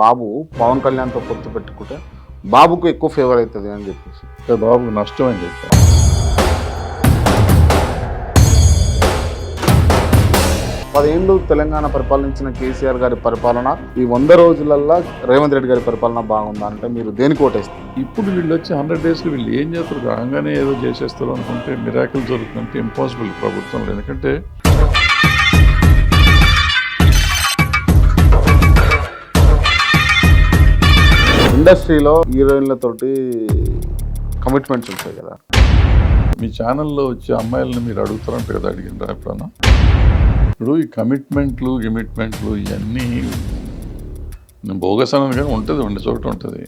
బాబు పవన్ కళ్యాణ్తో పొత్తు పెట్టుకుంటే బాబుకు ఎక్కువ ఫేవర్ అవుతుంది అని చెప్పేసి. బాబుకు నష్టం అని చెప్పాను పదేళ్ళు తెలంగాణ పరిపాలించిన కేసీఆర్ గారి పరిపాలన ఈ వంద రోజులల్లో రేవంత్ రెడ్డి గారి పరిపాలన బాగుందా అంటే మీరు దేనికి ఓటేస్తారు? ఇప్పుడు వీళ్ళు వచ్చి హండ్రెడ్ డేస్లో వీళ్ళు ఏం చేస్తారు? రాగానే ఏదో చేసేస్తారు అనుకుంటే మిరాకిల్ జరుగుతుందంటే ఇంపాసిబుల్ ప్రభుత్వంలో. ఎందుకంటే ఇండస్ట్రీలో హీరోయిన్లతోటి కమిట్మెంట్స్ ఉంటాయి కదా. మీ ఛానల్లో వచ్చే అమ్మాయిలను మీరు అడుగుతారంట కదా అడిగినరా ఎప్పుడన్నా? ఇప్పుడు ఈ కమిట్మెంట్లు గిమిట్మెంట్లు ఇవన్నీ నేను బోగస్ అన్నాను కానీ ఉంటుంది ఉండే చోట ఉంటుంది.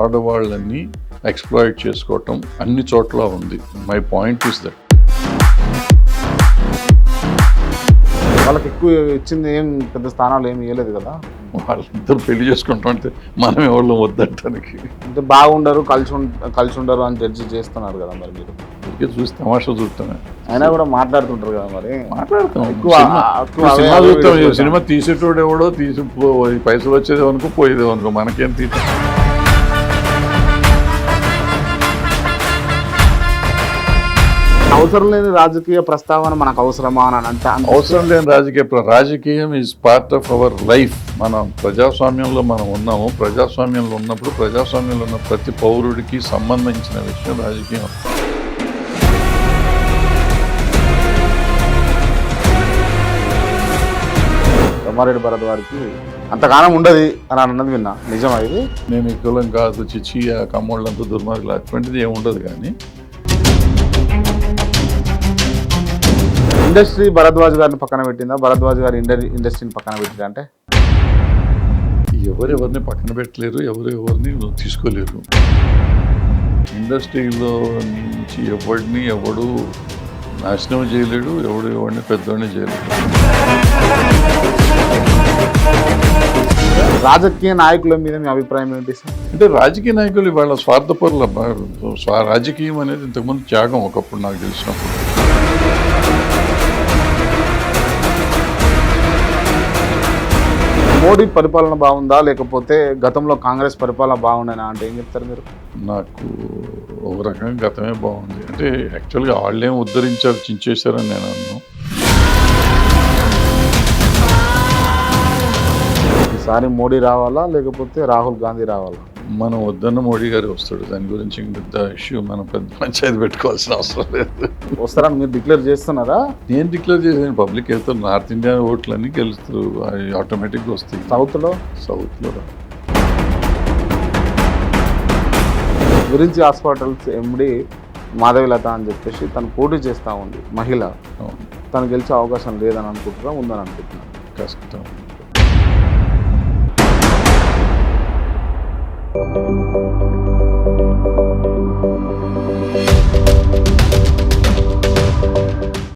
ఆడవాళ్ళని ఎక్స్ప్లాయిట్ చేసుకోవటం అన్ని చోట్ల ఉంది. మై పాయింట్ ఇస్ దట్ వాళ్ళకి ఎక్కువ ఇచ్చింది ఏం పెద్ద స్థానాలు ఏమి ఇవ్వలేదు కదా. వాళ్ళిద్దరు పెళ్ళి చేసుకుంటాం అంటే మనం ఎవరు వద్దటానికి అంటే బాగుండరు కలిసి కలిసి ఉండరు అని జడ్జి చేస్తున్నారు కదా మరి మీరు. ఇక చూసి తమాషా చూస్తామే అయినా కూడా మాట్లాడుతుంటారు కదా మరి. మాట్లాడతాం. ఎక్కువ- సినిమా- చూస్తాం. తీసేటోడు ఎవడో తీసి పైసలు వచ్చేది అనుకో పోయేది అనుకో మనకేం తీసి అవసరం లేని రాజకీయ ప్రస్తావన మనకు అవసరమా అని అంటే అవసరం లేని రాజకీయ రాజకీయం is part of our life మనం ప్రజాస్వామ్యంలో మనం ఉన్నాము. ప్రజాస్వామ్యంలో ఉన్నప్పుడు ప్రజాస్వామ్యంలో ఉన్న ప్రతి పౌరుడికి సంబంధించిన విషయం రాజకీయం. బ్రహ్మారెడ్డి భరత్ వారికి అంతకాలం ఉండదు అని అన్నది విన్నా. నిజమా ఇది? నేను కులం కాదు చిచ్చి ఆ కమ్మోళ్ళంతా దుర్మార్గులు అటువంటిది ఏమి ఉండదు కానీ ఇండస్ట్రీ భరద్వాజ్ గారిని పక్కన పెట్టిందా? భరద్వాజ్ గారి ఇండస్ట్రీ ఇండస్ట్రీని పక్కన పెట్టిందా అంటే? ఎవరెవరిని పక్కన పెట్టలేరు ఎవరు ఎవరిని తీసుకోలేరు. ఇండస్ట్రీలో నుంచి ఎవడిని ఎవడు నాశనం చేయలేడు ఎవడు ఎవడిని పెద్దవాడిని చేయలేడు. రాజకీయ నాయకుల మీద మీ అభిప్రాయం ఏంటి సార్? అంటే రాజకీయ నాయకులు ఇవాళ స్వార్థపరుల స్వా- రాజకీయం అనేది ఇంతకుముందు త్యాగం ఒకప్పుడు నాకు తెలిసినప్పుడు. మోడీ పరిపాలన బాగుందా? లేకపోతే గతంలో కాంగ్రెస్ పరిపాలన బాగుండేనా అంటే ఏం చెప్తారు మీరు? నాకు ఒక రకంగా గతమే బాగుంది. అంటే యాక్చువల్గా వాళ్ళేం ఉద్ధరించారు చించేశారని నేను అన్నాను ఈసారి మోడీ రావాలా? లేకపోతే రాహుల్ గాంధీ రావాలా? మనం వద్దన్న మోడీ గారు వస్తాడు. దాని గురించి పెద్ద ఇష్యూ మనం పెద్ద పంచాయతీ పెట్టుకోవాల్సిన అవసరం లేదు. వస్తారని మీరు డిక్లేర్ చేస్తున్నారా? నేను డిక్లేర్ చేసాను పబ్లిక్ వెళ్తారు నార్త్ ఇండియా ఓట్లన్నీ గెలుస్తారు అవి ఆటోమేటిక్గా వస్తాయి. సౌత్లో సౌత్లో. గురించి హాస్పిటల్స్ ఎండి మాధవిలత అని చెప్పేసి తను పోటీ చేస్తూ ఉంది. మహిళ. తను గెలిచే అవకాశం లేదని అనుకుంటున్నా ఉందని అనుకుంటున్నా. కష్టం. Thank you.